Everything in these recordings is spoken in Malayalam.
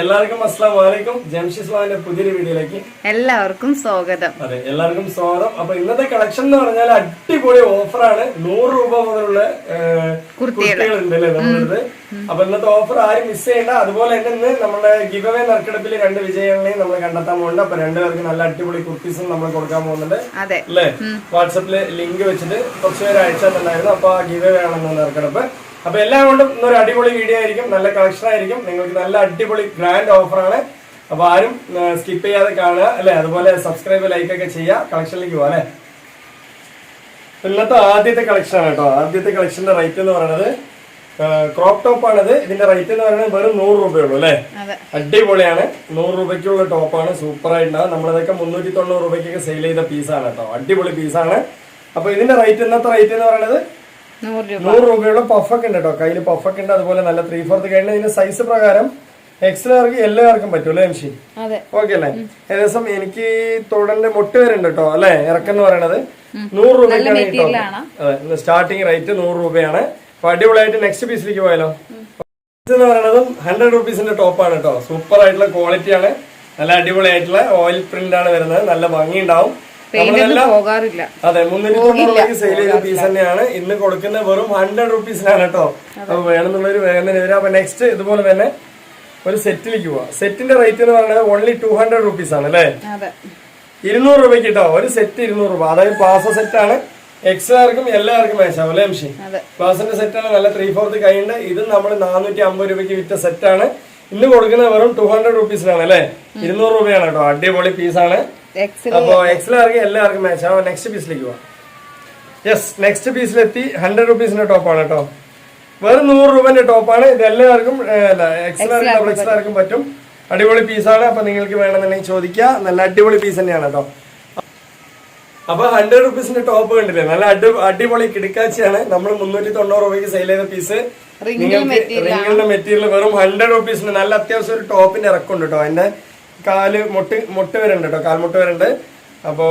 എല്ലാവർക്കും അസ്സാം വലൈക്കും ജംഷീസ് വാന്റെ പുതിയൊരു വീഡിയോയിലേക്ക് എല്ലാവർക്കും സ്വാഗതം. അതെ എല്ലാവർക്കും സ്വാഗതം. അപ്പൊ ഇന്നത്തെ കളക്ഷൻ എന്ന് പറഞ്ഞാൽ അടിപൊളി ഓഫറാണ് നൂറ് രൂപ മുതലുള്ള അല്ലേ നമ്മുടെ അപ്പൊ ഇന്നത്തെ ഓഫർ ആരും മിസ് ചെയ്യണ്ട. അതുപോലെ തന്നെ ഇന്ന് നമ്മുടെ ഗിവ് അവേ നറുക്കെടുപ്പിൽ രണ്ട് വിജയങ്ങളെയും നമ്മൾ കണ്ടെത്താൻ പോകുന്നുണ്ട്. അപ്പൊ രണ്ടുപേർക്ക് നല്ല അടിപൊളി കുർത്തീസും നമ്മൾ കൊടുക്കാൻ പോകുന്നുണ്ട്. അല്ലേ? വാട്സപ്പിൽ ലിങ്ക് വെച്ചിട്ട് കുറച്ചുപേരെ അയച്ചാൽ അയച്ചിട്ടുണ്ടായിരുന്നു അപ്പൊ ആ ഗിവ് അവേ ആണെന്ന് നറുക്കെടുപ്പ്. അപ്പൊ എല്ലാം കൊണ്ടും ഇന്നൊരു അടിപൊളി വീഡിയോ ആയിരിക്കും. നല്ല കളക്ഷൻ ആയിരിക്കും. നിങ്ങൾക്ക് നല്ല അടിപൊളി ഗ്രാൻഡ് ഓഫറാണ് അപ്പൊ ആരും സ്കിപ്പ് ചെയ്യാതെ കാണുക അല്ലെ? അതുപോലെ സബ്സ്ക്രൈബ് ലൈക്ക് ഒക്കെ ചെയ്യുക. കളക്ഷനിലേക്ക് പോവാ അല്ലെ? ഇന്നത്തെ ആദ്യത്തെ കളക്ഷൻ ആണ് കേട്ടോ. ആദ്യത്തെ കളക്ഷന്റെ റേറ്റ് എന്ന് പറയുന്നത് ക്രോപ്പ് ടോപ്പ് ആണിത്. ഇതിന്റെ റേറ്റ് എന്ന് പറയുന്നത് വെറും നൂറ് രൂപയുള്ളൂ അല്ലെ? അടിപൊളിയാണ്. നൂറ് രൂപയ്ക്കുള്ള ടോപ്പാണ് സൂപ്പർ ആയിട്ടുണ്ടാവും. നമ്മളിതൊക്കെ മുന്നൂറ്റി തൊണ്ണൂറ് രൂപയ്ക്കൊക്കെ സെയിൽ ചെയ്ത പീസാണ് കേട്ടോ. അടിപൊളി പീസാണ് അപ്പൊ ഇതിന്റെ റേറ്റ് ഇന്നത്തെ റേറ്റ് എന്ന് പറയുന്നത് നൂറ് രൂപ. നൂറ് രൂപയുള്ള പഫൊക്കെ ഉണ്ട് കേട്ടോ. കയ്യിൽ പഫൊക്കെ ഉണ്ട്. അതുപോലെ നല്ല ത്രീ ഫോർത്ത് കഴിഞ്ഞാൽ ഇതിന്റെ സൈസ് പ്രകാരം എക്സ്ലാർക്ക് എല്ലാവർക്കും പറ്റും അല്ലേ എംഷി ഓക്കെ അല്ലേ? ഏകദേശം എനിക്ക് തൊടലിന്റെ മുട്ട് വരുന്നുണ്ട് കേട്ടോ അല്ലെ? ഇറക്കം എന്ന് പറയുന്നത് നൂറ് രൂപയ്ക്കാണ് കേട്ടോ. അതെ സ്റ്റാർട്ടിങ് റേറ്റ് നൂറ് രൂപയാണ്. അപ്പൊ അടിപൊളിയായിട്ട് നെക്സ്റ്റ് പീസിലേക്ക് പോയാലോ? എന്ന് പറയുന്നതും ഹൺഡ്രഡ് റുപ്പീസിന്റെ ടോപ്പാണ് കേട്ടോ. സൂപ്പർ ആയിട്ടുള്ള ക്വാളിറ്റിയാണ് നല്ല അടിപൊളിയായിട്ടുള്ള ഓയിൽ പ്രിന്റ് ആണ് വരുന്നത്. നല്ല ഭംഗി ഉണ്ടാവും അതെ മുന്നൂറ്റി തൊണ്ണൂറ് രൂപയ്ക്ക് സെയിൽ ചെയ്ത പീസ് തന്നെയാണ്. ഇന്ന് കൊടുക്കുന്ന വെറും ഹൺഡ്രഡ് റുപ്പീസിനാണ് കേട്ടോ അപ്പൊ വേണമെന്നുള്ളൊരു വേഗം തന്നെ വരും. അപ്പൊ നെക്സ്റ്റ് ഇതുപോലെ തന്നെ ഒരു സെറ്റിലേക്ക് പോവാം. സെറ്റിന്റെ റേറ്റ് എന്ന് പറയുന്നത് ഓൺലി ടു ഹൺഡ്രഡ് റുപ്പീസ് ആണ് അല്ലേ? ഇരുന്നൂറ് രൂപയ്ക്ക് കേട്ടോ ഒരു സെറ്റ് ഇരുന്നൂറ് രൂപ. അതായത് പാസ സെറ്റ് ആണ്. എക്സ്ആർക്കും എല്ലാവർക്കും മേശാവും അല്ലേ അതെ. പ്ലാസിന്റെ സെറ്റാണ് നല്ല ത്രീ ഫോർത്ത് കൈയുണ്ട്. ഇത് നമ്മൾ നാനൂറ്റി അമ്പത് രൂപയ്ക്ക് വിറ്റ സെറ്റാണ് ഇന്ന് കൊടുക്കുന്നത് വെറും ടു ഹൺഡ്രഡ് റുപ്പീസിനാണ് അല്ലേ? ഇരുന്നൂറ് രൂപയാണ് കേട്ടോ അടിപൊളി പീസാണ് എക്സൽ അപ്പോ എക്സലാർക്ക് എല്ലാവർക്കും മാച്ച് ആവും നെക്സ്റ്റ് പീസിലേക്ക് പോവാം. യെസ് നെക്സ്റ്റ് പീസിലെത്തി ഹൺഡ്രഡ് റുപ്പീസിന്റെ ടോപ്പാണ് കേട്ടോ. വെറും നൂറ് രൂപന്റെ ടോപ്പാണ് ഇത് എല്ലാവർക്കും എക്സലാർക്കും ഡബിൾ എക്സലാർക്കും പറ്റും. അടിപൊളി പീസാണ് അപ്പൊ നിങ്ങൾക്ക് വേണമെന്നുണ്ടെങ്കിൽ ചോദിക്കുക നല്ല അടിപൊളി പീസ് തന്നെയാണ് കേട്ടോ. അപ്പൊ ഹൺഡ്രഡ് റുപ്പീസിന്റെ ടോപ്പ് കണ്ടില്ലേ? നല്ല അടി അടിപൊളി കിടക്കാച്ചിയാണ്. നമ്മൾ മുന്നൂറ്റി തൊണ്ണൂറ് രൂപയ്ക്ക് സെയിൽ ചെയ്ത പീസ് നിങ്ങൾക്ക് റിംഗിന്റെ മെറ്റീരിയൽ വെറും ഹൺഡ്രഡ് റുപ്പീസിന് നല്ല അത്യാവശ്യം ഒരു ടോപ്പിന്റെ ഇറക്കുണ്ട് കേട്ടോ. അതിന്റെ കാൽ മുട്ട് മുട്ട് വരുന്നുണ്ട് കേട്ടോ കാൽമുട്ട് വരുന്നുണ്ട് അപ്പോ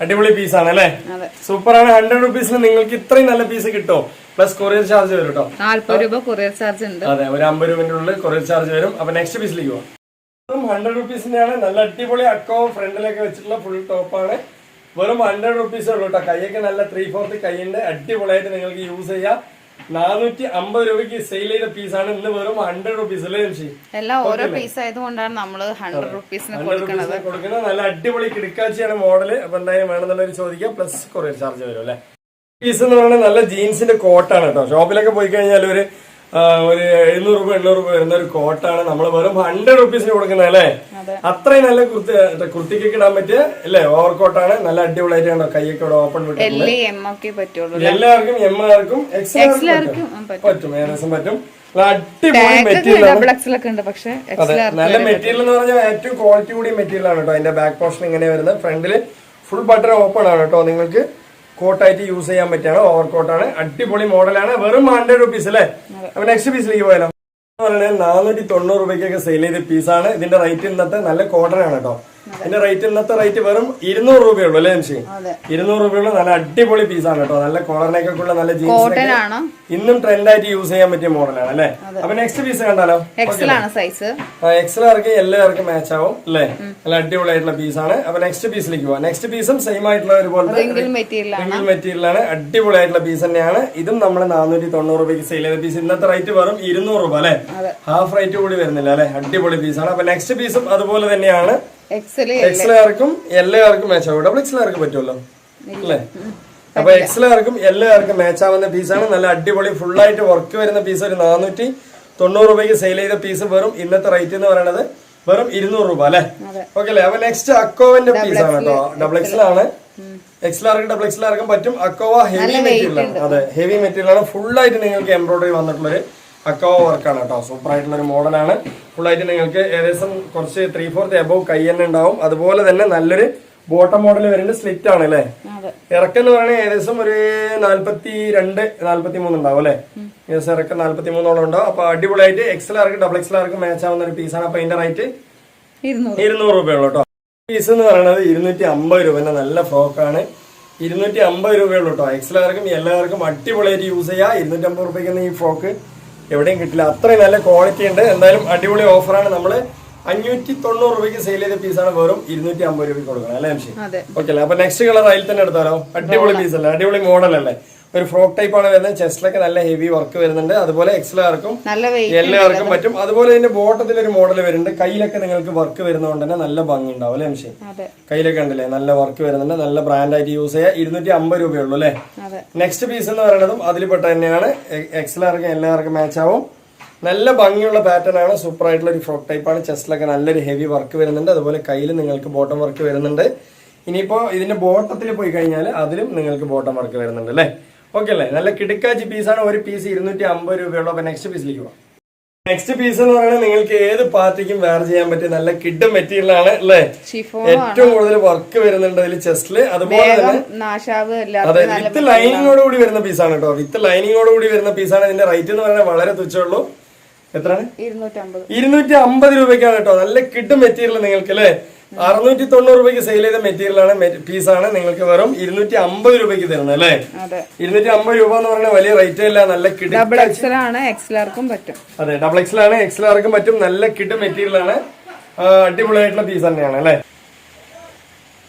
അടിപൊളി പീസാണ് അല്ലേ? അതെ. സൂപ്പർ ആണ്. ഹൺഡ്രഡ് റുപ്പീസിന് നിങ്ങൾക്ക് ഇത്രയും നല്ല പീസ് കിട്ടോ? പ്ലസ് കൊറിയർ ചാർജ് വരും കേട്ടോ നാല്പത് രൂപ കൊറിയർ ചാർജ് ഉണ്ട്. അതെ ഒരു അമ്പത് രൂപന്റെ ഉള്ളിൽ കൊറിയർ ചാർജ് വരും. അപ്പൊ നെക്സ്റ്റ് പീസിലേക്ക് പോവാം. ഹൺഡ്രഡ് റുപ്പീസിന്റെയാണ് നല്ല അടിപൊളി അക്കോ ഫ്രണ്ടിലൊക്കെ വെച്ചിട്ടുള്ള ഫുൾ ടോപ്പാണ് വെറും ഹൺഡ്രഡ് റുപ്പീസേ ഉള്ളൂ കേട്ടോ കൈയൊക്കെ നല്ല ത്രീ ഫോർത്ത് കൈയുണ്ട് അടിപൊളിയായിട്ട് നിങ്ങൾക്ക് യൂസ് ചെയ്യാം. നാനൂറ്റി അമ്പത് രൂപയ്ക്ക് സെയിൽ ചെയ്ത പീസ് ആണ് ഇന്ന് വെറും ഹൺഡ്രഡ് റുപ്പീസ് അല്ലേ ചേച്ചി എല്ലാം ഓരോ പീസ് ആയതുകൊണ്ടാണ് നമ്മൾ ഹൺഡ്രഡ് റുപ്പീസിന് റുപ്പീസിന് കൊടുക്കുന്നത്. നല്ല അടിപൊളി കിടക്കാച്ചിയാണ് മോഡൽ അപ്പൊ എന്തായാലും വേണമെന്നുള്ളവർ ചോദിക്കാം. പ്ലസ് കൊറിയർ ചാർജ് വരും അല്ലേ? പീസ് എന്ന് പറയുന്നത് നല്ല ജീൻസിന്റെ കോട്ടാണ് കേട്ടോ. ഷോപ്പിലൊക്കെ പോയി കഴിഞ്ഞാൽ ഒരു ഒരു എഴുന്നൂറ് രൂപ എണ്ണൂറ് രൂപ വരുന്ന ഒരു കോട്ടാണ്. നമ്മൾ വെറും ഹൺഡ്രഡ് റുപ്പീസിന് കൊടുക്കുന്നത് അല്ലേ? അത്രയും നല്ല കുർത്തി കുർത്തിക്കൊക്കെ ഇടാൻ പറ്റിയ അല്ലേ? ഓവർ കോട്ടാണ് നല്ല അടിപൊളിയായിട്ട് കണ്ടോ? കൈയൊക്കെ ഇവിടെ ഓപ്പൺ വിട്ട് എൽ എം ഒക്കെ പറ്റുള്ളൂ എല്ലാവർക്കും എം ആർക്കും പറ്റും. ഏകദേശം പറ്റും. മെറ്റീരിയൽ നല്ല മെറ്റീരിയൽ എന്ന് പറഞ്ഞാൽ ഏറ്റവും ക്വാളിറ്റി കൂടിയ മെറ്റീരിയൽ ആണ് കേട്ടോ. അതിന്റെ ബാക്ക് പോർഷൻ ഇങ്ങനെ വരുന്നത്. ഫ്രണ്ടിൽ ഫുൾ ബട്ടർ ഓപ്പൺ ആണ് കേട്ടോ നിങ്ങൾക്ക്. കോട്ടായിട്ട് യൂസ് ചെയ്യാൻ പറ്റിയാണ് ഓവർ കോട്ടാണ് അടിപൊളി മോഡലാണ്. വെറും ഹൺഡ്രഡ് റുപ്പീസ് അല്ലേ? അപ്പൊ നെക്സ്റ്റ് പീസിലേക്ക് പോയാലോ. പറയുന്നത് നാനൂറ്റി തൊണ്ണൂറ് രൂപയ്ക്കൊക്കെ സെയിൽ ചെയ്ത പീസാണ് ഇതിന്റെ റേറ്റ് ഇന്നത്തെ നല്ല കോട്ടൺ ആണ് കേട്ടോ. ഇതിന്റെ റേറ്റ് ഇന്നത്തെ റേറ്റ് വെറും ഇരുന്നൂറ് രൂപയുള്ളൂ അല്ലേ അതെ. ഇരുന്നൂറ് രൂപയുള്ള നല്ല അടിപൊളി പീസാണ് കേട്ടോ. നല്ല കോളറിനൊക്കെ ഉള്ള നല്ല ജീൻസ് ഇന്നും ട്രെൻഡ് ആയിട്ട് യൂസ് ചെയ്യാൻ പറ്റിയ മോഡലാണ് അല്ലേ? അപ്പൊ നെക്സ്റ്റ് പീസ് കണ്ടാലോ? സൈസ് എക്സലാർക്ക് എല്ലാവർക്കും മാച്ച് ആവും അല്ലേ? നല്ല അടിപൊളി അടിപൊളിയായിട്ടുള്ള പീസാണ് അപ്പൊ നെക്സ്റ്റ് പീസിലേക്ക് പോവാം. നെക്സ്റ്റ് പീസും സെയിം ആയിട്ടുള്ള ഒരുപോലെ റിംഗിൾ മെറ്റീരിയൽ ആണ്. റിംഗിൾ മെറ്റീരിയലാണ് അടിപൊളിയായിട്ടുള്ള പീസ് തന്നെയാണ്. ഇതും നമ്മൾ നാനൂറ്റി തൊണ്ണൂറ് രൂപയ്ക്ക് സെയിൽ ചെയ്ത പീസ് ഇന്നത്തെ റേറ്റ് വെറും ഇരുന്നൂറ് രൂപ അല്ലേ? ഹാഫ് റേറ്റ് കൂടി വരുന്നില്ല അല്ലേ? അടിപൊളി പീസാണ് അപ്പൊ നെക്സ്റ്റ് പീസും അതുപോലെ തന്നെയാണ്. എക്സൽ എക്സലാർക്കും എല്ലാവർക്കും മാച്ച് ആവും ഡബിൾ എക്സലാർക്ക് പറ്റുമല്ലോ അല്ലേ അപ്പൊ എക്സലാർക്കും എല്ലാവർക്കും മാച്ച് ആവുന്ന പീസാണ് നല്ല അടിപൊളി ഫുൾ ആയിട്ട് വർക്ക് വരുന്ന പീസ് ഒരു നാനൂറ്റി തൊണ്ണൂറ് രൂപയ്ക്ക് സെയിൽ ചെയ്ത പീസ് വെറും ഇന്നത്തെ റേറ്റ് എന്ന് പറയുന്നത് വെറും ഇരുന്നൂറ് രൂപ അല്ലെ. ഓക്കെ അല്ലേ അപ്പൊ നെക്സ്റ്റ് അക്കോവന്റെ പീസ് ആണ് കേട്ടോ ഡബിൾ എക്സൽ ആണ് എക്സലാർക്കും ഡബിൾ എക്സിലാർക്കും പറ്റും അക്കോവ ഹെവി മെറ്റീരിയൽ ആണ് അതെ ഹെവി മെറ്റീരിയൽ ആണ് ഫുൾ ആയിട്ട് നിങ്ങൾക്ക് എംബ്രോയിഡറി വന്നിട്ടുള്ളൊരു അക്കോവ വർക്കാണ് കേട്ടോ. സൂപ്പർ ആയിട്ടുള്ള ഒരു മോഡലാണ് ഫുൾ ആയിട്ട് നിങ്ങൾക്ക് ഏകദേശം കുറച്ച് ത്രീ ഫോർത്ത് എബവ് കൈ തന്നെ ഉണ്ടാവും. അതുപോലെ തന്നെ നല്ലൊരു ബോട്ടം മോഡൽ വരുന്നത് സ്ലിറ്റ് ആണ് അല്ലേ? ഇറക്കം എന്ന് പറയുന്നത് ഏകദേശം ഒരു നാല്പത്തി രണ്ട് നാല്പത്തി മൂന്ന് ഉണ്ടാവും അല്ലെ? ഏകദേശം ഇറക്കം നാല്പത്തി മൂന്നോളം ഉണ്ടാവും. അപ്പൊ അടിപൊളിയായിട്ട് എക്സൽ ആർക്ക് ഡബിൾ എക്സൽ ആർക്ക് മാച്ച് ആവുന്ന ഒരു പീസാണ് അപ്പൊ ഇതിന്റെ റേറ്റ് ഇരുന്നൂറ്. ഇരുന്നൂറ് രൂപയുള്ളൂ കേട്ടോ. പീസ് എന്ന് പറയുന്നത് ഇരുന്നൂറ്റി അമ്പത് രൂപ നല്ല ഫ്രോക്കാണ് ഇരുന്നൂറ്റി അമ്പത് രൂപയുള്ളൂ കേട്ടോ. എക്സൽ ആർക്കും എല്ലാവർക്കും അടിപൊളിയായിട്ട് യൂസ് ചെയ്യാം. ഇരുന്നൂറ്റി അമ്പത് രൂപയ്ക്ക് ഈ ഫ്രോക്ക് എവിടെയും കിട്ടില്ല. അത്രയും നല്ല ക്വാളിറ്റി ഉണ്ട്. എന്തായാലും അടിപൊളി ഓഫറാണ് നമ്മൾ അഞ്ഞൂറ്റി തൊണ്ണൂറ് രൂപയ്ക്ക് സെയിൽ ചെയ്ത പീസാണ് വെറും ഇരുന്നൂറ്റി അമ്പത് രൂപയ്ക്ക് കൊടുക്കണം അല്ലേ അംശി ഓക്കെ അല്ലേ? അപ്പൊ നെക്സ്റ്റ് കളർ അതിൽ തന്നെ എടുത്താലോ? അടിപൊളി പീസ് അല്ലേ? അടിപൊളി മോഡൽ അല്ലേ? ഒരു ഫ്രോക്ക് ടൈപ്പ് ആണ് വരുന്നത്. ചെസ്റ്റിലൊക്കെ നല്ല ഹെവി വർക്ക് വരുന്നുണ്ട്. അതുപോലെ വെയിറ്റ് എല്ലാവർക്കും പറ്റും. അതുപോലെ ഇതിന്റെ ബോട്ടത്തിൽ ഒരു മോഡൽ വരുന്നുണ്ട്. കയ്യിലൊക്കെ നിങ്ങൾക്ക് വർക്ക് വരുന്നതുകൊണ്ട് തന്നെ നല്ല ഭംഗി ഉണ്ടാവും അല്ലേ മിഷേ കയ്യിലൊക്കെ ഉണ്ടല്ലേ നല്ല വർക്ക് വരുന്നുണ്ട്. നല്ല ബ്രാൻഡായിട്ട് യൂസ് ചെയ്യാം. ഇരുന്നൂറ്റി അമ്പത് രൂപയുള്ളൂ അല്ലേ? നെക്സ്റ്റ് പീസ് എന്ന് പറയുന്നതും അതിൽപ്പെട്ട തന്നെയാണ്. എക്സലാർക്കും എല്ലാവർക്കും മാച്ച് ആവും. നല്ല ഭംഗിയുള്ള പാറ്റേൺ ആണ്. സൂപ്പർ ആയിട്ടുള്ള ഒരു ഫ്രോക്ക് ടൈപ്പ് ആണ്. ചെസ്റ്റിലൊക്കെ നല്ലൊരു ഹെവി വർക്ക് വരുന്നുണ്ട്. അതുപോലെ കയ്യിൽ നിങ്ങൾക്ക് ബോട്ടം വർക്ക് വരുന്നുണ്ട്. ഇനിയിപ്പോ ഇതിന്റെ ബോട്ടത്തിൽ പോയി കഴിഞ്ഞാൽ അതിലും നിങ്ങൾക്ക് ബോട്ടം വർക്ക് വരുന്നുണ്ട് അല്ലേ? ഓക്കെ അല്ലേ? നല്ല കിടക്കാച്ചി പീസാണ് ഒരു പീസ് ഇരുന്നൂറ്റി അമ്പത് രൂപയുള്ളൂ. അപ്പൊ നെക്സ്റ്റ് പീസിലേക്ക് പോവാം. നെക്സ്റ്റ് പീസ് എന്ന് പറയുന്നത് നിങ്ങൾക്ക് ഏത് പാർട്ടിക്കും വേർ ചെയ്യാൻ പറ്റിയ നല്ല കിഡ് മെറ്റീരിയൽ ആണ് അല്ലേ? ഏറ്റവും കൂടുതൽ വർക്ക് വരുന്നുണ്ട് അതിൽ ചെസ്റ്റിൽ അതുപോലെ തന്നെ അതെ വിത്ത് ലൈനിങ്ങോട് കൂടി വരുന്ന പീസാണ് കേട്ടോ. വിത്ത് ലൈനിങ്ങോട് കൂടി വരുന്ന പീസാണ് ഇതിന്റെ റേറ്റ് എന്ന് പറയുന്നത് വളരെ തുച്ഛമുള്ളൂ. എത്രയാണ്? ഇരുന്നൂറ്റി അമ്പത് രൂപയ്ക്കാണ് കേട്ടോ. നല്ല കിഡ് മെറ്റീരിയൽ നിങ്ങൾക്ക് അല്ലേ? അറുന്നൂറ്റി തൊണ്ണൂറ് രൂപയ്ക്ക് സെയിൽ ചെയ്ത മെറ്റീരിയൽ ആണ് പീസാണ് നിങ്ങൾക്ക് വെറും ഇരുന്നൂറ്റി അമ്പത് രൂപയ്ക്ക് തരുന്നത് അല്ലേ? ഇരുന്നൂറ്റി അമ്പത് രൂപ എന്ന് പറഞ്ഞാൽ വലിയ റേറ്റ് അല്ല നല്ല കിട്ടും ഡബിൾ എക്സൽ ആണ് എക്സലാർക്കും പറ്റും. അതെ ഡബിൾ എക്സൽ ആണ് ആർക്കും പറ്റും. നല്ല കിഡ് മെറ്റീരിയൽ ആണ്. അടിപൊളിയായിട്ടുള്ള പീസ് തന്നെയാണ് അല്ലേ?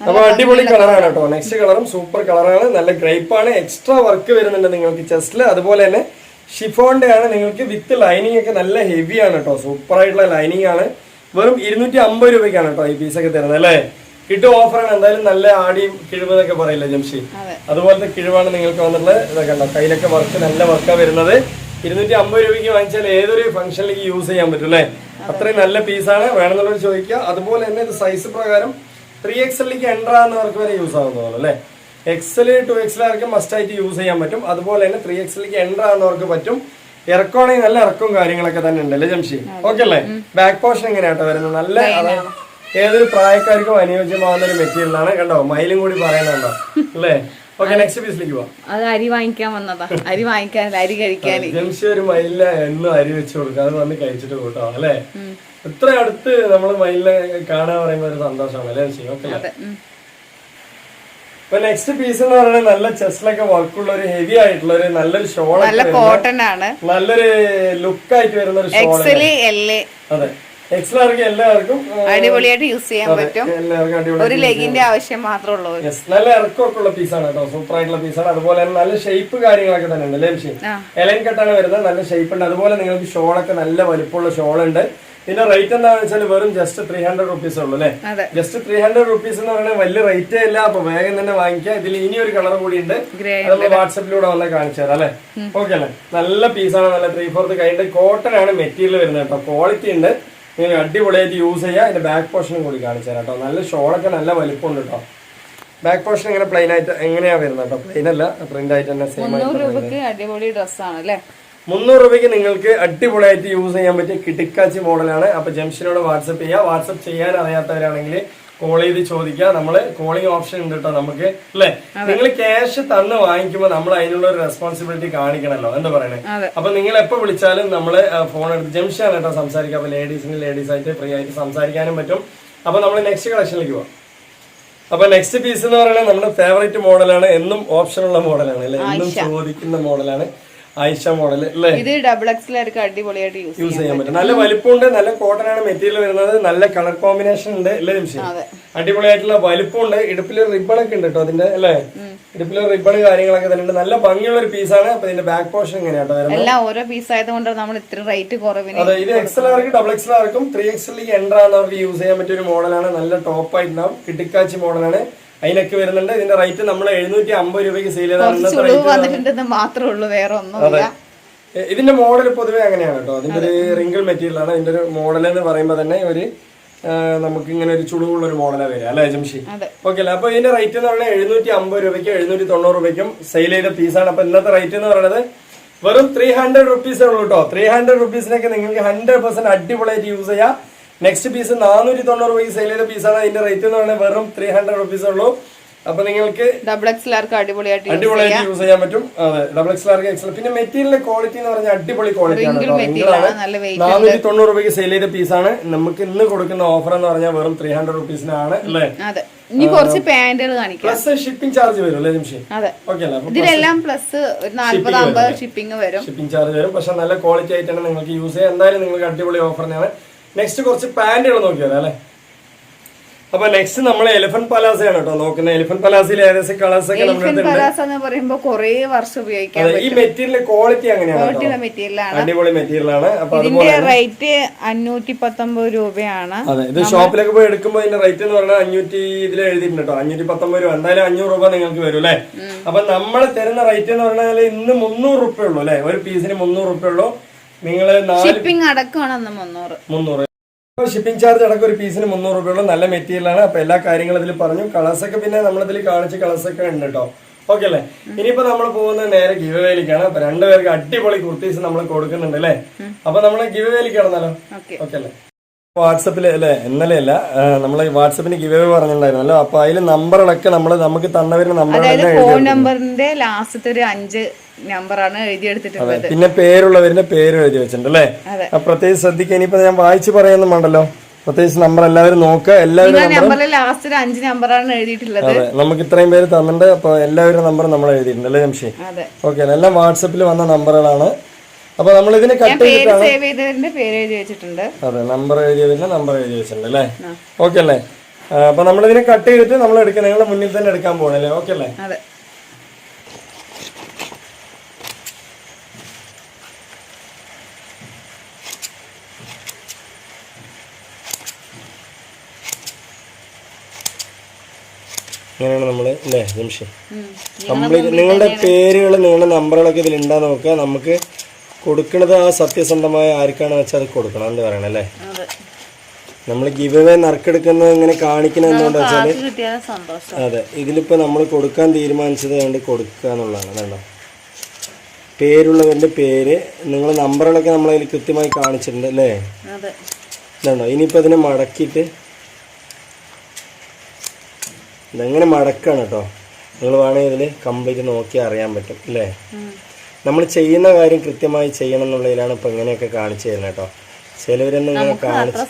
അപ്പൊ അടിപൊളി കളറാണ് കേട്ടോ. നെക്സ്റ്റ് കളറും സൂപ്പർ കളറാണ് നല്ല ഗ്രേപ്പ് ആണ്. എക്സ്ട്രാ വർക്ക് വരുന്നുണ്ട് നിങ്ങൾക്ക് ചെസ്റ്റിൽ അതുപോലെ തന്നെ ഷിഫോണിന്റെ ആണ് നിങ്ങൾക്ക് വിത്ത് ലൈനിങ് ഒക്കെ നല്ല ഹെവി ആണ് കേട്ടോ. സൂപ്പർ ആയിട്ടുള്ള ലൈനിങ് ആണ്. വെറും ഇരുന്നൂറ്റി അമ്പത് രൂപയ്ക്കാണ് കേട്ടോ ഈ പീസൊക്കെ തരുന്നത് അല്ലേ? കിട്ടും ഓഫറാണ് എന്തായാലും നല്ല ആടിയും കിഴിവെന്നൊക്കെ പറയില്ല ജംഷി? അതെ. അതുപോലത്തെ കിഴിവാണ് നിങ്ങൾക്ക് വന്നിട്ടുള്ളത്. ഇതൊക്കെ ഉണ്ടോ കയ്യിലൊക്കെ വർക്ക് നല്ല വർക്കാണ് വരുന്നത്. ഇരുന്നൂറ്റി അമ്പത് രൂപയ്ക്ക് വാങ്ങിച്ചാൽ ഏതൊരു ഫംഗ്ഷനിലേക്ക് യൂസ് ചെയ്യാൻ പറ്റും അല്ലേ? അത്രയും നല്ല പീസാണ് വേണമെന്നുള്ളവർ ചോദിക്കുക. അതുപോലെ തന്നെ ഇത് സൈസ് പ്രകാരം ത്രീ എക്സലിലേക്ക് എന്റർ ആകുന്നവർക്ക് വരെ യൂസ് ആവുന്നതാണ് അല്ലേ? എക്സൽ ടു എക്സലാർക്ക് മസ്റ്റ് ആയിട്ട് യൂസ് ചെയ്യാൻ പറ്റും. അതുപോലെ തന്നെ ത്രീ എക്സലിലേക്ക് എന്റർ ആകുന്നവർക്ക് പറ്റും. ഇറക്കമാണെങ്കിൽ നല്ല ഇറക്കവും കാര്യങ്ങളൊക്കെ തന്നെ ഉണ്ട് അല്ലേ ജംഷി ഓക്കെ അല്ലേ? ബാക്ക് പോർഷൻ എങ്ങനെയാട്ടോ വരുന്നത്? നല്ല ഏതൊരു പ്രായക്കാർക്കും അനുയോജ്യമാവുന്ന ഒരു മെറ്റീരിയലാണ് കണ്ടോ? മൈലും കൂടി പറയുന്നുണ്ടോ? അല്ലേ? ഓക്കെ നെക്സ്റ്റ് പീസിലേക്ക് പോവാം. അത് അരി വാങ്ങിക്കാൻ വന്നതാ. അരി വാങ്ങിക്കാൻ അരി കഴിക്കാൻ ജംഷി ഒരു മയിലിനെ എന്നും അരി വെച്ച് കൊടുക്കുക അത് വന്ന് കഴിച്ചിട്ട് കൂട്ടോ അല്ലേ? ഇത്ര അടുത്ത് നമ്മൾ മയിലിനെ കാണാൻ പറയുമ്പോ ഒരു സന്തോഷമാണ് അല്ലേ ജംഷി? ഓക്കെ. ഇപ്പൊ നെക്സ്റ്റ് പീസ് എന്ന് പറയുന്നത് നല്ല ചെസ്റ്റിലൊക്കെ വർക്കുള്ള ഒരു ഹെവി ആയിട്ടുള്ള ഒരു നല്ലൊരു ഷോൾ നല്ല കോട്ടൺ ആണ്. നല്ലൊരു ലുക്ക് ആയിട്ട് വരുന്ന ഒരു ഷോൾ അതെ. എക്സലാർക്ക് എല്ലാവർക്കും അടിപൊളിയായിട്ട് യൂസ് ചെയ്യാൻ പറ്റും. ഒരു ലെഗിന്റെ ആവശ്യം മാത്രമേ ഉള്ളൂ. നല്ല ഇറക്കമൊക്കെ ഉള്ള പീസാണ് കേട്ടോ. സൂപ്പർ ആയിട്ടുള്ള പീസാണ് അതുപോലെ തന്നെ നല്ല ഷേപ്പ് കാര്യങ്ങളൊക്കെ തന്നെ ഉണ്ട് മിഷീൻ? ആ. എലൻ കട്ടാണ് വരുന്നത്. നല്ല ഷേപ്പ് ഉണ്ട്. അതുപോലെ നിങ്ങൾക്ക് ഷോളൊക്കെ നല്ല വലുപ്പമുള്ള ഷോൾ ഉണ്ട്. ഇതിന്റെ റേറ്റ് എന്താണെന്ന് വെച്ചാൽ വെറും ജസ്റ്റ് ത്രീ ഹൺഡ്രഡ് റുപ്പീസ് ഉള്ളു അല്ലേ? ജസ്റ്റ് ത്രീ ഹൺഡ്രഡ് റുപ്പീസ് എന്ന് പറയുന്നത് വലിയ റേറ്റേ ഇല്ല അപ്പൊ വേഗം തന്നെ വാങ്ങിക്കുക ഇതിൽ ഇനി ഒരു കളർ കൂടി ഉണ്ട്. നമ്മൾ വാട്സപ്പിലൂടെ വന്ന് കാണിച്ചു തരാം അല്ലേ? ഓക്കെ അല്ലേ? നല്ല പീസാണ് നല്ല ത്രീ ഫോർത്ത് കഴിഞ്ഞിട്ട് കോട്ടൺ ആണ് മെറ്റീരിയൽ വരുന്നത് കേട്ടോ. ക്വാളിറ്റി ഉണ്ട്. നിങ്ങൾ അടിപൊളിയായിട്ട് യൂസ് ചെയ്യുക അതിന്റെ ബാക്ക് പോർഷനും കൂടി കാണിച്ചു തരാം കേട്ടോ. നല്ല ഷോളൊക്കെ നല്ല വലിപ്പമുണ്ട് കേട്ടോ. ബാക്ക് പോർഷൻ ഇങ്ങനെ പ്ലെയിൻ ആയിട്ട് എങ്ങനെയാ വരുന്നത് കേട്ടോ? പ്ലെയിൻ അല്ല പ്രിന്റ് ആയിട്ട് തന്നെ സെയിം ആയിട്ട് അടിപൊളി ഡ്രസ്സാണ് അല്ലേ? മുന്നൂറ് രൂപയ്ക്ക് നിങ്ങൾക്ക് അടിപൊളിയായിട്ട് യൂസ് ചെയ്യാൻ പറ്റിയ കിടുക്കാച്ചി മോഡലാണ്. അപ്പൊ ജംഷനോട് വാട്സപ്പ് ചെയ്യുക വാട്സപ്പ് ചെയ്യാൻ അറിയാത്തവരാണെങ്കിൽ കോൾ ചെയ്ത് ചോദിക്കുക. നമ്മൾ കോളിംഗ് ഓപ്ഷൻ ഉണ്ട് കേട്ടോ നമുക്ക്. അല്ലെ? നിങ്ങൾ ക്യാഷ് തന്ന് വാങ്ങിക്കുമ്പോൾ നമ്മൾ അതിനുള്ള ഒരു റെസ്പോൺസിബിലിറ്റി കാണിക്കണല്ലോ. എന്താ പറയണേ? അപ്പൊ നിങ്ങൾ എപ്പോ വിളിച്ചാലും നമ്മൾ ഫോൺ എടുത്ത് ജംഷനാണ് കേട്ടോ സംസാരിക്കുക. അപ്പൊ ലേഡീസിന് ലേഡീസ് ആയിട്ട് ഫ്രീ ആയിട്ട് സംസാരിക്കാനും പറ്റും. അപ്പൊ നമ്മൾ നെക്സ്റ്റ് കളക്ഷനിലേക്ക് പോവാം. അപ്പൊ നെക്സ്റ്റ് പീസ് എന്ന് പറയുന്നത് നമ്മുടെ ഫേവറേറ്റ് മോഡലാണ് എന്നും ഓപ്ഷൻ ഉള്ള മോഡലാണ് അല്ലെ? എന്നും ചോദിക്കുന്ന മോഡലാണ് ആയിഷ മോഡൽ അല്ലേ? ഇത് ഡബിൾ എക്സിലായിരിക്കും അടിപൊളിയായിട്ട് യൂസ് യൂസ് ചെയ്യാൻ പറ്റും. നല്ല വലിപ്പമുണ്ട് നല്ല കോട്ടൺ ആണ് മെറ്റീരിയൽ വരുന്നത് നല്ല കളർ കോമ്പിനേഷൻ ഉണ്ട് അല്ലേ നിമിഷം? അതെ. അടിപൊളിയായിട്ടുള്ള വലിപ്പമുണ്ട് ഇടുപ്പിൽ റിബൺ ഒക്കെ ഉണ്ട് കേട്ടോ അതിന്റെ അല്ലേ? ഇടുപ്പിൽ റിബൺ കാര്യങ്ങളൊക്കെ തന്നെ ഉണ്ട് നല്ല ഭംഗിയുള്ള ഒരു പീസാണ് അപ്പൊ ഇതിന്റെ ബാക്ക് പോർഷൻ എങ്ങനെയാട്ടോ എല്ലാം ഓരോ പീസ് ആയതുകൊണ്ടാണ് നമ്മൾ ഇത്ര റേറ്റ് കുറവിന് അതെ ഇത് എക്സൽ ആർക്കും ഡബിൾ എക്സൽ ആർക്കും ത്രീ എക്സലിലേക്ക് എൻട്രാന്ന് അവർക്ക് യൂസ് ചെയ്യാൻ പറ്റിയ ഒരു മോഡലാണ് നല്ല ടോപ്പ് ആയിട്ടുണ്ടാവും കിട്ടിക്കാച്ചി മോഡലാണ് അതിനൊക്കെ വരുന്നുണ്ട്. ഇതിന്റെ റേറ്റ് നമ്മൾ എഴുന്നൂറ്റി അമ്പത് രൂപയ്ക്ക് സെയിൽ റേറ്റ് മാത്രമേ ഉള്ളൂ വേറെ ഒന്നുമില്ല. ഇതിന്റെ മോഡൽ പൊതുവേ അങ്ങനെയാണ് കേട്ടോ. അതിന്റെ ഒരു റിങ്കിൾ മെറ്റീരിയൽ ആണ്. ഇതിന്റെ ഒരു മോഡൽ എന്ന് പറയുമ്പോൾ തന്നെ ഒരു നമുക്ക് ഇങ്ങനെ ഒരു ചുളിവുള്ള ഒരു മോഡലാണ് വരിക. അല്ലേ ജംഷി? ഓക്കെ അല്ലേ. അപ്പൊ ഇതിന്റെ റേറ്റ് എന്ന് പറഞ്ഞാൽ എഴുന്നൂറ്റി അമ്പത് രൂപയ്ക്കും എഴുന്നൂറ്റി തൊണ്ണൂറ് രൂപയ്ക്കും സെയിൽ ചെയ്ത പീസാണ് അപ്പൊ ഇന്നത്തെ റേറ്റ് എന്ന് പറയുന്നത് വെറും ത്രീ ഹൺഡ്രഡ് റുപ്പീസേ ഉള്ളൂ കേട്ടോ. ത്രീ ഹൺഡ്രഡ് റുപ്പീസിനൊക്കെ നിങ്ങൾക്ക് ഹൺഡ്രഡ് പെർസെന്റ് അടിപൊളിയായിട്ട് യൂസ് ചെയ്യാം. നെക്സ്റ്റ് പീസ് നാനൂറ്റി തൊണ്ണൂറ് രൂപയ്ക്ക് സെയിൽ ചെയ്ത പീസാണ് അതിന്റെ റേറ്റ് എന്ന് പറയുന്നത് വെറും ത്രീ ഹൺഡ്രഡ് റുപ്പീസ് ഉള്ളൂ. അപ്പൊ നിങ്ങൾക്ക് ഡബിൾ എക്സ് ലാർക്ക് അടിപൊളിയായിട്ട് അടിപൊളിയായിട്ട് യൂസ് ചെയ്യാൻ പറ്റും. അതെ ഡബിൾ എക്സ് ആർക്ക് എക്സ് പിന്നെ മെറ്റീരിയലിന്റെ ക്വാളിറ്റി എന്ന് പറഞ്ഞാൽ അടിപൊളി ക്വാളിറ്റി ആണ് നാനൂറ്റി തൊണ്ണൂറ് രൂപയ്ക്ക് സെയിൽ ചെയ്ത പീസാണ് നമുക്ക് ഇന്ന് കൊടുക്കുന്ന ഓഫർ എന്ന് പറഞ്ഞാൽ വെറും ത്രീ ഹൺഡ്രഡ് റുപ്പീസിനാണ് അല്ലേ? ഇനി കുറച്ച് പാന്റുകൾ കാണിക്കാം. പ്ലസ് ഷിപ്പിംഗ് ചാർജ് വരും അല്ലേ നിമിഷം അതെ. ഇതിലെല്ലാം പ്ലസ് ഒരു നാല്പത് അമ്പത് ഷിപ്പിംഗ് വരും. ഷിപ്പിംഗ് ചാർജ് വരും. പക്ഷെ നല്ല ക്വാളിറ്റി ആയിട്ടാണ് നിങ്ങൾക്ക് യൂസ് ചെയ്യാം. എന്തായാലും നിങ്ങൾക്ക് അടിപൊളി ഓഫർ തന്നെയാണ്. നെക്സ്റ്റ് കുറച്ച് പാന്റുകൾ നോക്കിയാലോ അല്ലേ? അപ്പൊ നെക്സ്റ്റ് നമ്മൾ എലിഫന്റ് പലാസയാണ് കേട്ടോ നോക്കുന്നത്. എലിഫന്റ് പലാസയിൽ ഏകദേശം കളേഴ്സ് ഒക്കെ എലിഫന്റ് പലാസ എന്ന് പറയുമ്പോൾ കുറേ വർഷം ഉപയോഗിക്കാം ഈ മെറ്റീരിയൽ ക്വാളിറ്റി അങ്ങനെയാണ് മെറ്റീരിയൽ അടിപൊളി മെറ്റീരിയൽ ആണ്. ഇതിന്റെ റേറ്റ് അഞ്ഞൂറ്റി പത്തൊമ്പത് രൂപയാണ്. അതെ ഇത് ഷോപ്പിലൊക്കെ പോയി എടുക്കുമ്പോൾ ഇതിന്റെ റേറ്റ് എന്ന് പറഞ്ഞാൽ അഞ്ഞൂറ്റി ഇതിൽ എഴുതിയിട്ടുണ്ട് കേട്ടോ. അഞ്ഞൂറ്റി പത്തൊമ്പത് രൂപ. എന്തായാലും അഞ്ഞൂറ് രൂപ നിങ്ങൾക്ക് വരും അല്ലേ? അപ്പൊ നമ്മൾ തരുന്ന റേറ്റ് എന്ന് പറഞ്ഞാൽ ഇന്ന് മുന്നൂറ് രൂപയുള്ളൂ അല്ലെ? ഒരു പീസിന് മുന്നൂറ് രൂപയുള്ളൂ നിങ്ങൾ ഷിപ്പിംഗ് അടക്കമാണ് അന്ന് മുന്നൂറ്. മുന്നൂറ്. ഷിപ്പിംഗ് ചാർജ് അടക്കം ഒരു പീസിന് മുന്നൂറ് രൂപയുള്ള നല്ല മെറ്റീരിയലാണ് അപ്പൊ എല്ലാ കാര്യങ്ങളും ഇതിൽ പറഞ്ഞു. കളേഴ്സ് ഒക്കെ പിന്നെ നമ്മളിതിൽ കാണിച്ച് ഒക്കെ ഉണ്ട് കേട്ടോ ഓക്കെ അല്ലേ? ഇനിയിപ്പോ നമ്മൾ പോകുന്നത് നേരെ ഗിവ് വേലിക്കാണ് അപ്പൊ രണ്ടുപേർക്ക് അടിപൊളി കുർത്തീസ് നമ്മൾ കൊടുക്കുന്നുണ്ട് അല്ലേ? അപ്പൊ നമ്മൾ ഗിവ് വേലിക്ക് ഓക്കെ. ഓക്കെ അല്ലേ? വാട്സപ്പിൽ അല്ലേ? ഇന്നലെ അല്ല. നമ്മൾ വാട്സപ്പിന് ഗിവ് അവേ പറഞ്ഞിട്ടുണ്ടായിരുന്നല്ലോ. അപ്പൊ അതിൽ നമ്പറുകളൊക്കെ നമ്മൾ നമുക്ക് തന്നവരുടെ നമ്പർ ഫോൺ നമ്പറിന്റെ ലാസ്റ്റത്തെ ഒരു അഞ്ച് നമ്പറാണ് എഴുതിയെടുത്തിട്ടുള്ളത്. പിന്നെ പേരുള്ളവരുടെ പേര് എഴുതി വെച്ചിട്ടുണ്ട് അല്ലേ പ്രത്യേകിച്ച് ശ്രദ്ധിക്കുക ഇനിയിപ്പോ ഞാൻ വായിച്ചു പറയുന്നും വേണ്ടല്ലോ. പ്രത്യേകിച്ച് നമ്പർ എല്ലാവരും നോക്കുക എല്ലാവരും നമ്പറിൽ ലാസ്റ്റ് അഞ്ച് നമ്പറാണ് എഴുതിയിട്ടുള്ളത്. നമുക്ക് ഇത്രയും പേര് തന്നിട്ടുണ്ട്. അപ്പൊ എല്ലാവരും നമ്പർ നമ്മൾ എഴുതിയിട്ടുണ്ട് അല്ലേ ജംഷി? ഓക്കെ എല്ലാം വാട്സപ്പിൽ വന്ന നമ്പറുകളാണ് അപ്പൊ നമ്മൾ ഇതിന് കട്ട് പേര് ചെയ്തിട്ടാണ് സേവ് ചെയ്തതിന്റെ പേര് എഴുതി വെച്ചിട്ടുണ്ട്. അതെ നമ്പർ എഴുതിയതിന്റെ നമ്പർ എഴുതി വെച്ചിട്ടുണ്ട് അല്ലേ? ഓക്കെ അല്ലേ? അപ്പൊ നമ്മളിതിനെ കട്ട് ചെയ്തിട്ട് നമ്മൾ എടുക്കാം നിങ്ങളുടെ മുന്നിൽ തന്നെ എടുക്കാൻ പോകണല്ലേ ഓക്കെ അല്ലേ? അതെ ഇങ്ങനെയാണ് നമ്മൾ അല്ലേ നിമിഷം. കംപ്ലീറ്റ് നിങ്ങളുടെ പേരുകൾ നിങ്ങളുടെ നമ്പറുകളൊക്കെ ഇതിൽ ഉണ്ടാ നോക്കുക. നമുക്ക് കൊടുക്കുന്നത് ആ സത്യസന്ധമായ ആർക്കാണ് വെച്ചാൽ അത് കൊടുക്കണം എന്ന് പറയണം അല്ലേ നമ്മൾ ഗിവ് അവേ നറുക്കെടുക്കുന്നത് ഇങ്ങനെ കാണിക്കുന്നത് എന്തുകൊണ്ട് വെച്ചാൽ അതെ ഇതിലിപ്പോൾ നമ്മൾ കൊടുക്കാൻ തീരുമാനിച്ചത് കൊണ്ട് കൊടുക്കുക എന്നുള്ളതാണ് കണ്ടോ? പേരുള്ളവരുടെ പേര് നിങ്ങൾ നമ്പറുകളൊക്കെ നമ്മളതിൽ കൃത്യമായി കാണിച്ചിട്ടുണ്ട് അല്ലേ ഇതുണ്ടോ ഇനിയിപ്പോൾ അതിനെ മടക്കിയിട്ട് ഇതെങ്ങനെ മടക്കാണ് കേട്ടോ നിങ്ങൾ വേണമെങ്കിൽ ഇതിൽ കംപ്ലീറ്റ് നോക്കി അറിയാൻ പറ്റും അല്ലേ നമ്മൾ ചെയ്യുന്ന കാര്യം കൃത്യമായി ചെയ്യണം എന്നുള്ളതിലാണ് ഇപ്പം ഇങ്ങനെയൊക്കെ കാണിച്ചു തരുന്നത് കേട്ടോ ചിലവരൊന്നും ഇങ്ങനെ കാണിച്ച്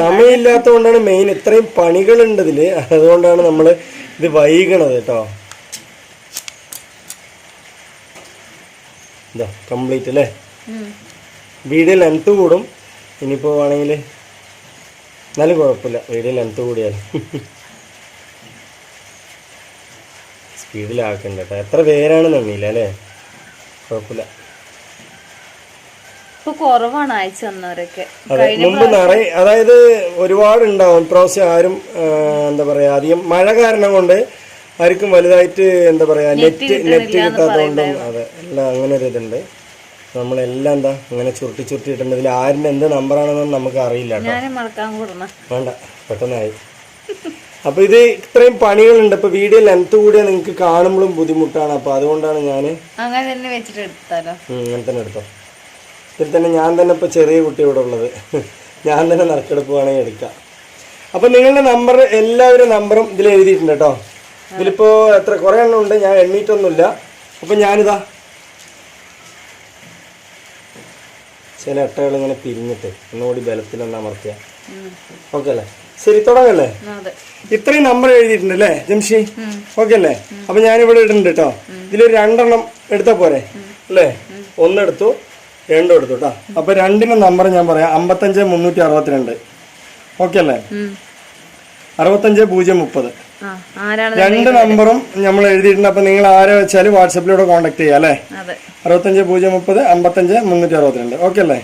സമയമില്ലാത്തതുകൊണ്ടാണ് മെയിൻ ഇത്രയും പണികളുണ്ട് ഇതിൽ. അതുകൊണ്ടാണ് നമ്മൾ ഇത് വൈകണത് കേട്ടോ ഇതാ കംപ്ലീറ്റ് അല്ലേ. വീഡിയോ ലെങ്ത് കൂടും. ഇനിയിപ്പോൾ വേണമെങ്കിൽ നല്ല കുഴപ്പമില്ല. വീഡിയോ ലെങ്ത് കൂടിയാൽ. സ്പീഡിലാക്കണ്ട കേട്ടോ എത്ര പേരാണെന്ന് എണ്ണിയില്ല അല്ലേ? കുഴപ്പമില്ല. കുറവാണ് അയച്ചു തന്നവരൊക്കെ. അതെ മുമ്പ് നിറയെ അതായത് ഒരുപാട് ഉണ്ടാവും ഇപ്രാവശ്യം ആരും എന്താ പറയാ അധികം മഴ കാരണം കൊണ്ട് ആർക്കും വലുതായിട്ട് എന്താ പറയാ നെറ്റ് നെറ്റ് കിട്ടാത്തതുകൊണ്ടും അതെ എല്ലാം അങ്ങനെ ഒരു ഇതുണ്ട്. നമ്മളെല്ലാം എന്താ അങ്ങനെ ചുരുട്ടി ചുരുട്ടി ഇട്ടുണ്ട് ഇതിൽ ആരിന്റെ എന്ത് നമ്പറാണെന്നൊന്നും നമുക്ക് അറിയില്ല വേണ്ട പെട്ടെന്നായി. അപ്പൊ ഇത് ഇത്രയും പണികളുണ്ട്. അപ്പോൾ വീഡിയോ ലെങ്ത് കൂടിയാൽ നിങ്ങൾക്ക് കാണുമ്പോഴും ബുദ്ധിമുട്ടാണ്. അപ്പോൾ അതുകൊണ്ടാണ് ഞാൻ അങ്ങനെ തന്നെ വെച്ചിട്ട് എടുത്താലോ? ഇങ്ങനെ തന്നെ എടുത്തോ. ഇതിൽ തന്നെ ഞാൻ തന്നെ ഇപ്പൊ ചെറിയ കുട്ടി ഇവിടെ ഉള്ളത്. ഞാൻ തന്നെ നറുക്കെടുപ്പ് വേണമെങ്കിൽ എടുക്കാം. അപ്പൊ നിങ്ങളുടെ നമ്പർ എല്ലാവരും നമ്പറും ഇതിൽ എഴുതിയിട്ടുണ്ട് കേട്ടോ. ഇതിലിപ്പോ എത്ര കുറെ എണ്ണം ഉണ്ട്. ഞാൻ എണ്ണീട്ടൊന്നുമില്ല അപ്പൊ ഞാനിതാ ചില അട്ടകൾ ഇങ്ങനെ പിരിഞ്ഞിട്ട് ഒന്നുകൂടി ബലത്തിലൊന്ന് അമർത്തിയ. ഓക്കെ അല്ലേ? ശരി തുടങ്ങല്ലേ ഇത്രയും നമ്പർ എഴുതിയിട്ടുണ്ട് അല്ലേ ജംഷി ഓക്കെ അല്ലേ? അപ്പൊ ഞാനിവിടെ ഇടുന്നുണ്ട് കേട്ടോ ഇതിലൊരു രണ്ടെണ്ണം എടുത്താ പോരെ? അല്ലേ? ഒന്നെടുത്തു രണ്ടും എടുത്തു കേട്ടോ അപ്പൊ രണ്ടിന്റെ നമ്പർ ഞാൻ പറയാം. അമ്പത്തഞ്ച് മുന്നൂറ്റി അറുപത്തിരണ്ട്. ഓക്കെ അല്ലേ. അറുപത്തഞ്ച് പൂജ്യം മുപ്പത്. രണ്ട് നമ്പറും നമ്മൾ എഴുതിയിട്ടുണ്ട്. അപ്പൊ നിങ്ങൾ ആരെ വെച്ചാലും വാട്സപ്പിലൂടെ കോൺടാക്ട് ചെയ്യാം അല്ലേ? അറുപത്തഞ്ച് പൂജ്യം മുപ്പത് അമ്പത്തഞ്ച് മുന്നൂറ്റി അറുപത്തിരണ്ട്. ഓക്കെ അല്ലേ?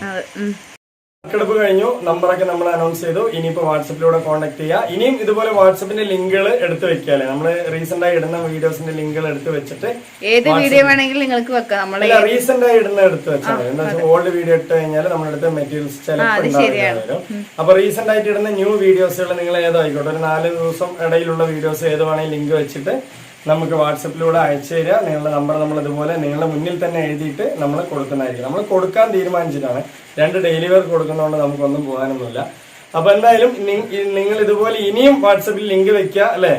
നറുക്കെടുപ്പ് കഴിഞ്ഞു. നമ്പറൊക്കെ നമ്മൾ അനൗൺസ് ചെയ്തു. ഇനിയിപ്പോ വാട്സപ്പിലൂടെ കോൺടാക്ട് ചെയ്യുക ഇനിയും ഇതുപോലെ വാട്സപ്പിന്റെ ലിങ്കുകൾ എടുത്തു വെക്കാല്ലേ നമ്മൾ റീസെന്റ് ആയി ഇടുന്ന വീഡിയോസിന്റെ ലിങ്കുകൾ എടുത്തു വെച്ചിട്ട് ഏത് വീഡിയോ വേണമെങ്കിലും നിങ്ങൾക്ക് വെക്കാം. നമ്മളെ അല്ല റീസെന്റ് ആയി ഇടുന്ന എടുത്ത് വെച്ചാൽ എന്താ വെച്ചാൽ ഓൾഡ് വീഡിയോ ഇട്ട് കഴിഞ്ഞാൽ നമ്മളെടുത്ത് മെറ്റീരിയൽസ് ചിലപ്പോൾ അപ്പൊ റീസെന്റ് ആയിട്ട് ഇടുന്ന ന്യൂ വീഡിയോസുകൾ നിങ്ങൾ ഏതായിക്കോട്ടെ ഒരു നാല് ദിവസം ഇടയിലുള്ള വീഡിയോസ് ഏത് വേണമെങ്കിലും ലിങ്ക് വെച്ചിട്ട് നമുക്ക് വാട്സപ്പിലൂടെ അയച്ചു തരിക. നിങ്ങളുടെ നമ്പർ നമ്മൾ ഇതുപോലെ നിങ്ങളുടെ മുന്നിൽ തന്നെ എഴുതിയിട്ട് നമ്മൾ കൊടുക്കുന്നതായിരിക്കും. നമ്മൾ കൊടുക്കാൻ തീരുമാനിച്ചിട്ടാണ്. രണ്ട് ഡെയിലി വെയർ കൊടുക്കുന്നതുകൊണ്ട് നമുക്കൊന്നും പോകാനൊന്നുമില്ല. അപ്പൊ എന്തായാലും നിങ്ങൾ ഇതുപോലെ ഇനിയും വാട്സപ്പിൽ ലിങ്ക് വെക്കുക അല്ലേ?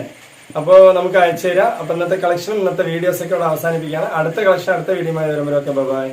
അപ്പോൾ നമുക്ക് അയച്ചു തരാം. അപ്പൊ ഇന്നത്തെ കളക്ഷനും ഇന്നത്തെ വീഡിയോസ് ഒക്കെ ഇവിടെ അവസാനിപ്പിക്കുകയാണ്. അടുത്ത കളക്ഷൻ അടുത്ത വീഡിയോ വരുമ്പോഴൊക്കെ ബൈ